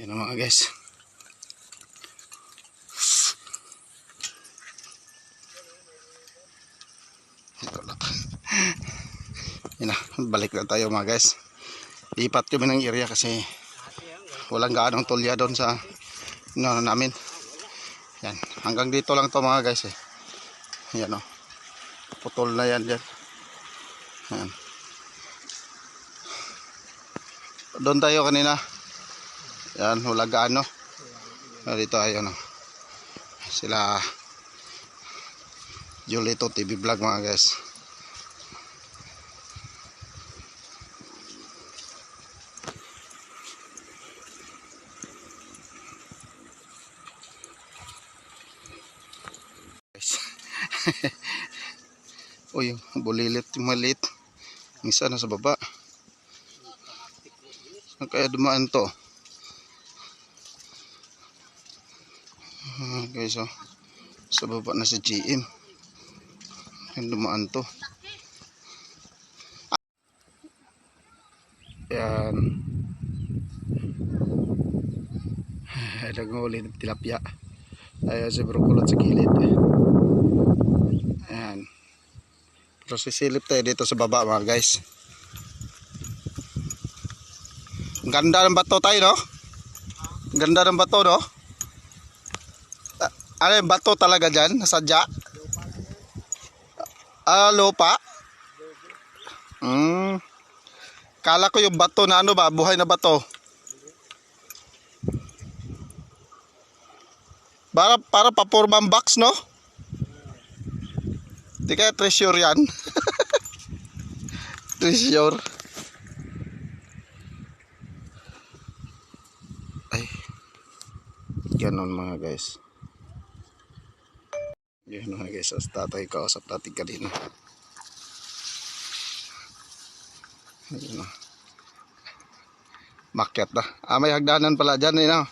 Yan ang mga guys. Na. Yan na, balik na tayo mga guys. Lipat kami ng area kasi walang gaanong tulya doon sa ano namin. Yan, hanggang dito lang to mga guys eh. Yan o. Putol na yan dyan. Yan. Doon tayo kanina. Yan, wala gaano. Ah, Dito ayun o. Sila Julito TV Vlog mga guys. Uy, bulilit yung maliit. Isa na sa baba. Saan kaya dumaan to? Ah, guys, oh. Sa baba na si GM. Yung dumaan to. Yan. Nagnguli ng tilapia. Tayo si Brokulot sa gilid. Ayan. Pero sisilip tayo dito sa baba mga guys. Ang ganda ng bato tayo no? Ang ganda ng bato no? Ano yung bato talaga dyan? Nasadya? Ah, lupa? Hmm. Kala ko yung bato na ano ba? Buhay na bato. Para, para papurmang box, no? Di kaya treasure yan. treasure. Ay. Ganon mga guys. Yan mga guys. As tatay kausap natin kanina. Ayun na. Makyat na. Ah, may hagdanan pala dyan eh, no?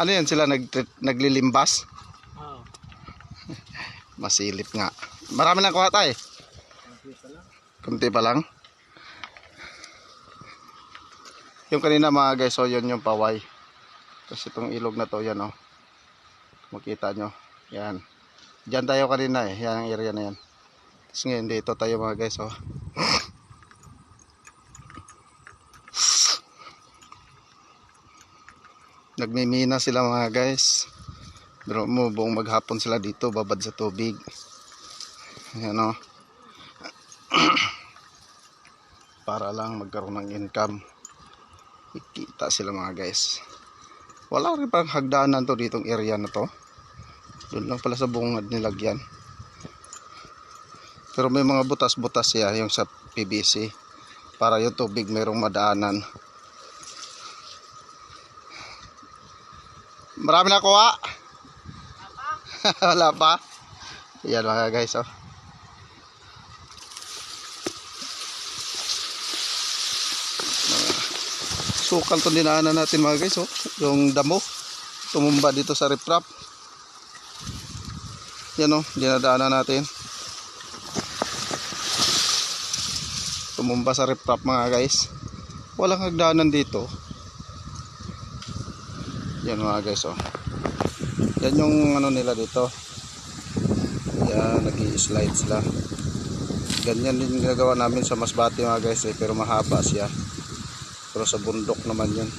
Ano yan sila nag, naglilimbas? Oo. Masilip nga. Marami na kuha tayo. Kunti pa lang. Yung kanina mga guys, so yun yung paway. Tapos itong ilog na to, yan oh. Makita nyo. Yan. Diyan tayo kanina eh. Yan ang area na yan. Tapos ngayon dito tayo mga guys oh. Nagmimina sila mga guys. Pero mo buong maghapon sila dito babad sa tubig. Ayan o. Para lang magkaroon ng income. Ikita sila mga guys. Wala rin parang hagdanan to ditong area na to. Doon lang pala sa bungad nilagyan. Pero may mga butas-butas siya yung sa PVC. Para yung tubig mayroong madaanan. Marami na kuha. Wala pa. Yan mga guys, oh. Sukal to dinaanan natin mga guys, oh. Yung damo. Tumumba dito sa riprap. Yan oh, dinadaanan natin. Tumumba sa riprap mga guys. Walang hagdanan dito. Yan mga guys, oh. Yan yung ano nila dito. Yan, nag slide sila. Ganyan din ginagawa namin sa Masbate mga guys, eh, pero mahaba siya. Pero sa bundok naman yun.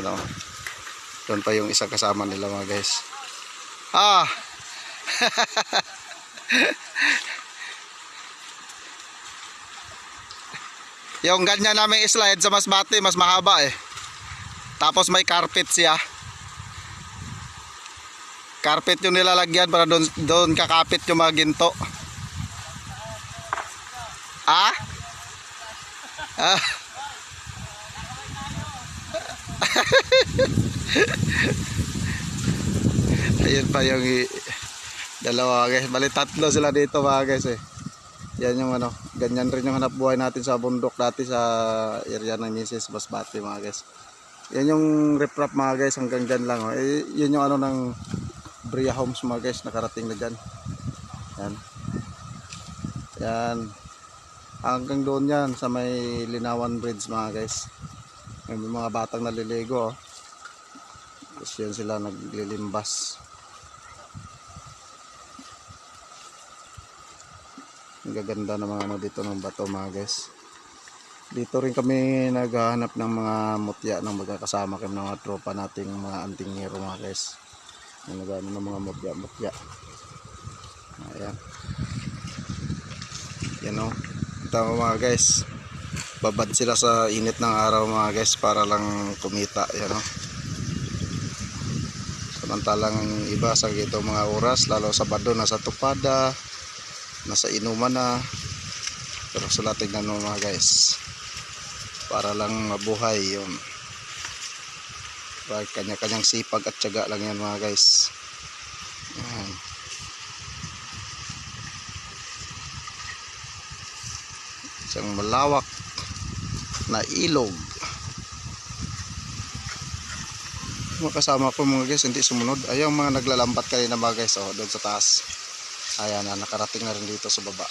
Yan o. Doon pa yung isa kasama nila mga guys. Ah! Yung ganyan namin slide sa Masbate, mas mahaba eh. Tapos may carpet siya. Carpet yung nilalagyan para doon doon kakapit yung mga ginto. Ah? Ah. Ayun pa yung dalawa guys. Bali tatlo sila dito mga guys eh. Yan yung ano, ganyan rin yung hanap buhay natin sa bundok dati sa area ng Mrs. Basbate mga guys. Yan yung riprap mga guys hanggang dyan lang. Oh. Eh, yun yung ano ng Bria Homes mga guys nakarating na dyan. Yan. Yan. Hanggang doon yan sa may Linawan Bridge mga guys. May mga batang naliligo. Oh. Tapos yan sila naglilimbas. Ang gaganda ng mga ano dito ng bato mga guys. Dito rin kami naghahanap ng mga mutya ng magkakasama kami ng mga tropa nating mga antingero mga guys. Yung nagano ng mga mutya mutya. Ayan. Yan o. Tama mga guys. Babad sila sa init ng araw mga guys para lang kumita. Yan o. Samantalang ang iba sa gito mga oras lalo sa bado nasa tupada nasa inuman na pero sila tignan mo mga guys para lang mabuhay yun kanya-kanyang sipag at tiyaga lang yan mga guys yan. isang malawak na ilog mga kasama ko mga guys hindi sumunod ayaw mga naglalambat kanina mga guys oh, doon sa taas ayan na nakarating na rin dito sa baba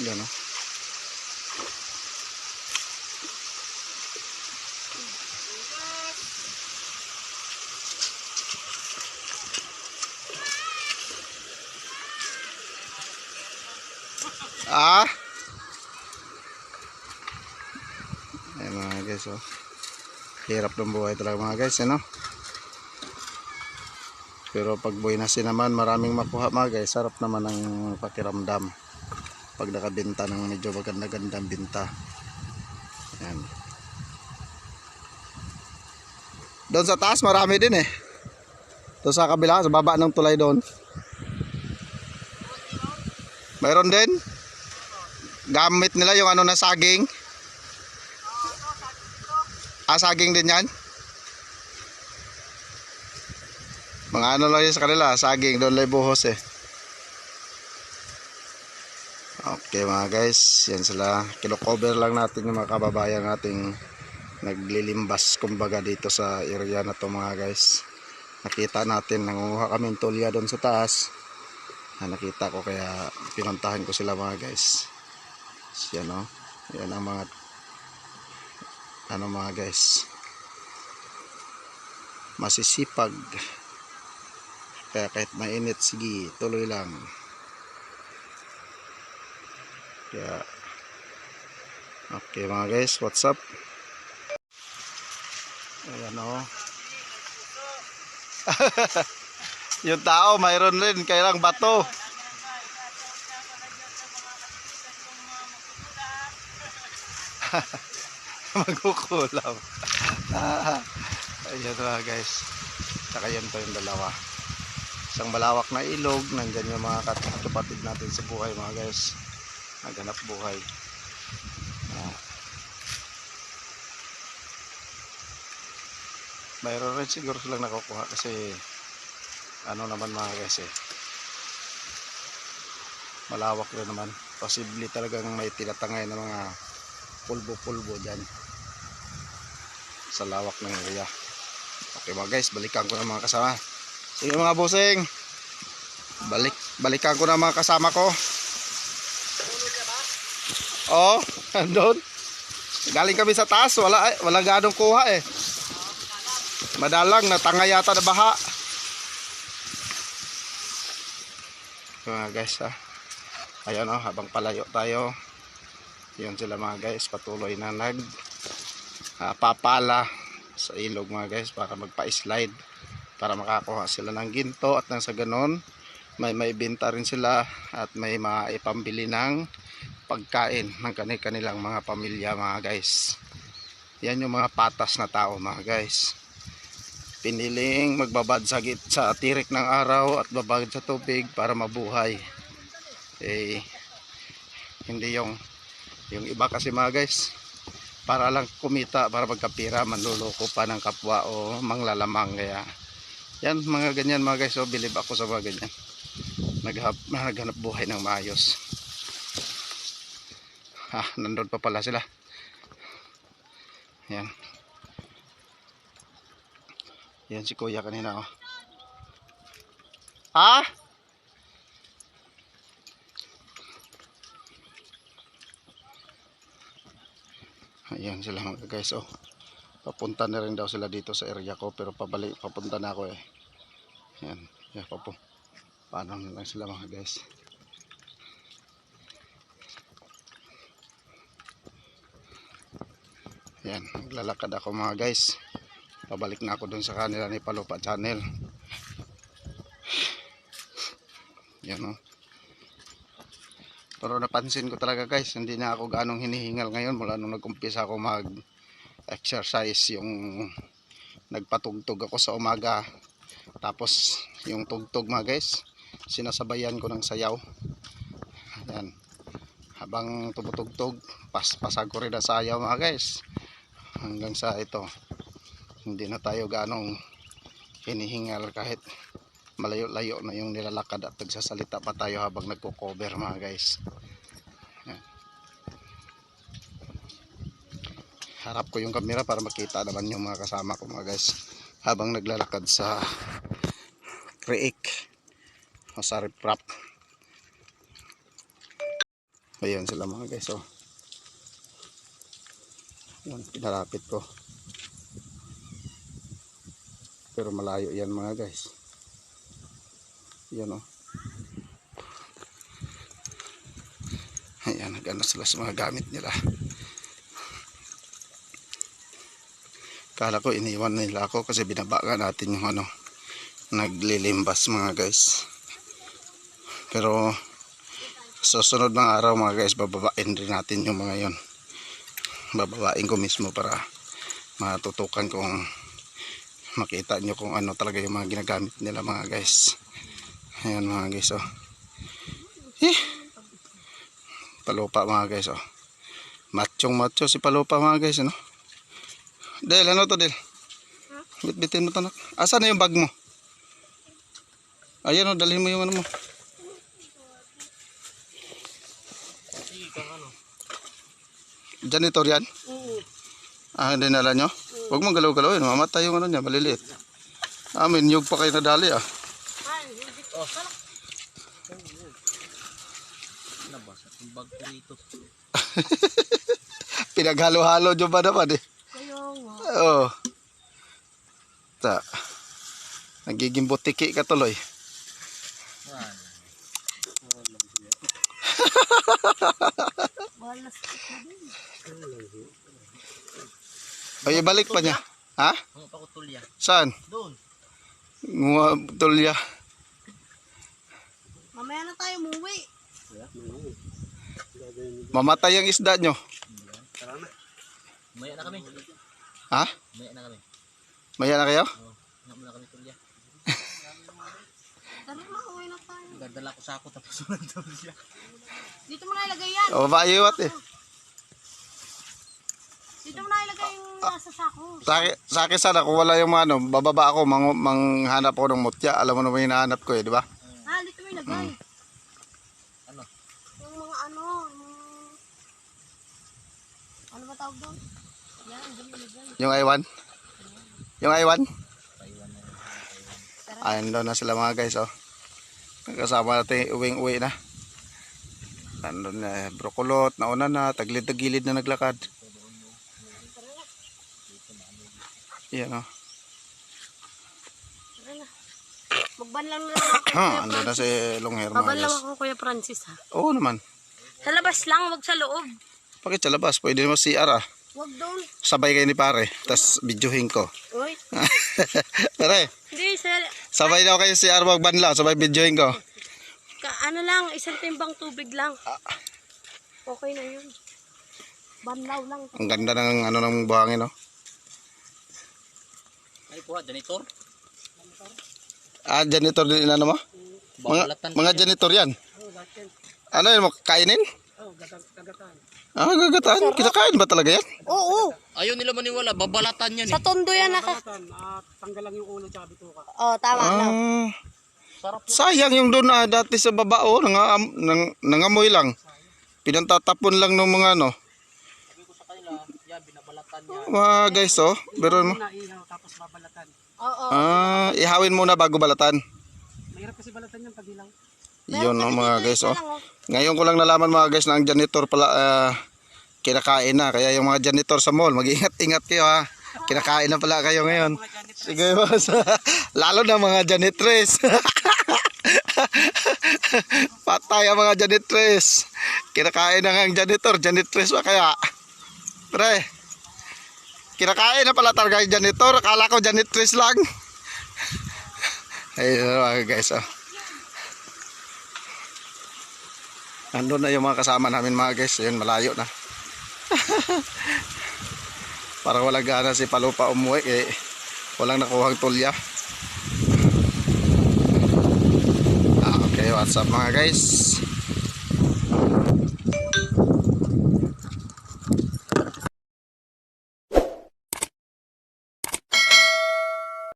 yan oh. Ah. Ayan mga guys, oh. Hirap ng buhay talaga mga guys, ano? Pero pag buwinasi naman, maraming makuha mga guys. Sarap naman ang pakiramdam. Pag nakabenta ng medyo maganda-gandang binta. Ayan. Doon sa taas, marami din eh. Doon sa kabila, sa baba ng tulay doon. Mayroon din? gamit nila yung ano na saging. Saging din yan? Mga ano lang yun sa kanila, saging, doon lang buhos eh. Okay mga guys, yan sila. Kilo-cover lang natin yung mga kababayan nating naglilimbas kumbaga dito sa area na to mga guys. Nakita natin, nangunguha kami tulya doon sa taas. Ah, nakita ko kaya pinuntahan ko sila mga guys. Yan o. Yan ang mga ano mga guys. Masisipag. Kaya kahit mainit, sige, tuloy lang. Kaya Okay mga guys, what's up? Ayan o. yung tao, mayroon rin, kailang bato. magkukulam. Ah, ayan mga guys. Saka yan pa yung dalawa. Isang malawak na ilog nandyan yung mga kat- natin sa buhay mga guys. Naghanap buhay. Ah. mayroon rin siguro silang nakukuha kasi ano naman mga guys eh. Malawak rin naman. Posible talagang may tinatangay na mga pulbo-pulbo dyan sa lawak ng area. Okay mga guys? Balikan ko ng mga kasama. Sige mga bossing. Balik balikan ko ng mga kasama ko. Oh andun. Galing kami sa taas. Wala eh, wala ganong kuha eh. Madalang natanga yata na baha. Mga guys ha ayan oh habang palayo tayo. Yun sila mga guys. Patuloy na nag uh, papala sa ilog mga guys para magpa-slide para makakuha sila ng ginto at nang sa ganon may may benta rin sila at may mga ipambili ng pagkain ng kanilang mga pamilya mga guys. Yan yung mga patas na tao mga guys. Piniling magbabad sa, git, sa tirik ng araw at babad sa tubig para mabuhay. Eh hindi yung yung iba kasi mga guys para lang kumita para magkapira manluloko pa ng kapwa o manglalamang kaya. Yan mga ganyan mga guys so bilib ako sa mga ganyan. Naghap, naghanap buhay ng maayos. Ha nandun pa pala sila. Yan. Yan si kuya kanina oh. Ha Ayan sila mga guys. Oh. Papunta na rin daw sila dito sa area ko pero pabalik papunta na ako eh. Ayan. Ayan pa po. Paano na lang sila mga guys. Ayan. Naglalakad ako mga guys. Pabalik na ako dun sa kanila ni Palupa Channel. Yan oh. Pero napansin ko talaga guys, hindi na ako ganong hinihingal ngayon mula nung nag-umpisa ako mag exercise yung nagpatugtog ako sa umaga. Tapos yung tugtog mga guys, sinasabayan ko ng sayaw. Yan. Habang tumutugtog, paspasag ko rin ang sayaw mga guys. Hanggang sa ito, hindi na tayo ganong hinihingal kahit malayo-layo na yung nilalakad at nagsasalita pa tayo habang nagko-cover mga guys. Harap ko yung camera para makita naman yung mga kasama ko mga guys habang naglalakad sa creek o sa riprap. Ayun sila mga guys oh. Yan, pinarapit ko. Pero malayo yan mga guys. Yan o. Ayan, nagano sila sa mga gamit nila. Kala ko iniwan nila ako kasi binabaka natin yung ano, naglilimbas mga guys. Pero sa sunod mga araw mga guys, bababain rin natin yung mga yon. Bababain ko mismo para matutukan kung makita nyo kung ano talaga yung mga ginagamit nila mga guys. Ayan mga guys oh. Eh. Palupa mga guys oh. Machong macho si Palupa mga guys ano. Del ano to Del? Bitbitin mo to nak. Asan na yung bag mo? Ayan oh, dalhin mo yung ano mo. Janitor yan? Ah, hindi nala nyo? Huwag mong galaw-galawin, mamatay yung ano niya, maliliit. Amin, yung pa kayo nadali ah. Nabasa yung bag ko rito. Pinaghalo-halo nyo ba naman eh? Oo. Ta. Nagiging butiki ka tuloy. Ay, ibalik pa niya. Ha? Saan? Doon. Tulya. Mamaya na tayo muwi. Mamatay ang isda nyo. Maya na kami. Ha? Maya na kami. Maya na kayo? Oo. Nga muna kami tulya. Tara na, uwi na tayo. Dadala ko sa ako tapos walang tulya. Dito mo na ilagay yan. O, baiwat eh. Dito mo na ilagay yung nasa sako. Sa akin, sa akin sana, kung wala yung mga ano, bababa ako, mang, manghanap ako ng mutya. Alam mo naman yung hinahanap ko eh, di ba? Ah, dito mo ilagay. Ano? Yung mga ano, yung... Ano ba tawag doon? Yan. Yung I1. Yung I1. Taiwan na yun. Ayun doon na sila mga guys, oh. Kasama natin uwing uwi na. Nandun na, eh, brokolot, nauna na, tagilid-tagilid na naglakad. Yan, oh. Tara na. Magban lang na lang ako. Ha, andun na si Longhair mga Magban lang ako, Kuya Francis ha. Oo naman. Sa labas lang, wag sa loob. Bakit sa labas? Pwede naman CR ah. Wag doon. Sabay kayo ni pare. Tapos videohin ko. Uy. pare, Hindi, sa... sabay daw kayo CR magbanla. Sabay videohin ko. Ka, ano lang, isang timbang tubig lang. Okay na yun. Banlaw lang. Ang ganda ng ano ng buhangin, no? Ay, kuha, janitor. Ah, janitor din ano mo? Mga, mga janitor yan. Ano yun mo? Kainin? Ah, gagataan. Kinakain ba talaga yan? Oo, Ayaw nila maniwala, babalatan yan sa eh. tondo yan naka... tanggal lang yung ulo tsaka bituka. Oh, tama lang. Ah, Sarap. sayang yung doon ah, dati sa baba, oh, nang, nang, nangamoy lang. Pinantatapon lang ng mga ano. Sabi ko sa kanila, yan, binabalatan niya. Mga guys, oh. Pero mo. Tapos babalatan. Oo. Ah, ihawin muna bago balatan. Mahirap kasi balatan yung pag hilaw. Yun oh, mga guys, oh. Oh. Ngayon ko lang nalaman mga guys na ang janitor pala, ah, kinakain na. Kaya yung mga janitor sa mall, mag-ingat-ingat kayo ha. Kinakain na pala kayo ngayon. Sige boss. Lalo na mga janitress. Patay ang mga janitress. Kinakain na nga ang janitor. Janitress pa kaya. Pre. Kinakain na pala talaga yung janitor. Akala ko janitress lang. Ayun guys. Oh. Nandun na yung mga kasama namin mga guys. Ayun malayo na. Parang walang gana si Palupa umuwi. Eh, walang nakuhang tulya. Ah, okay, what's up mga guys?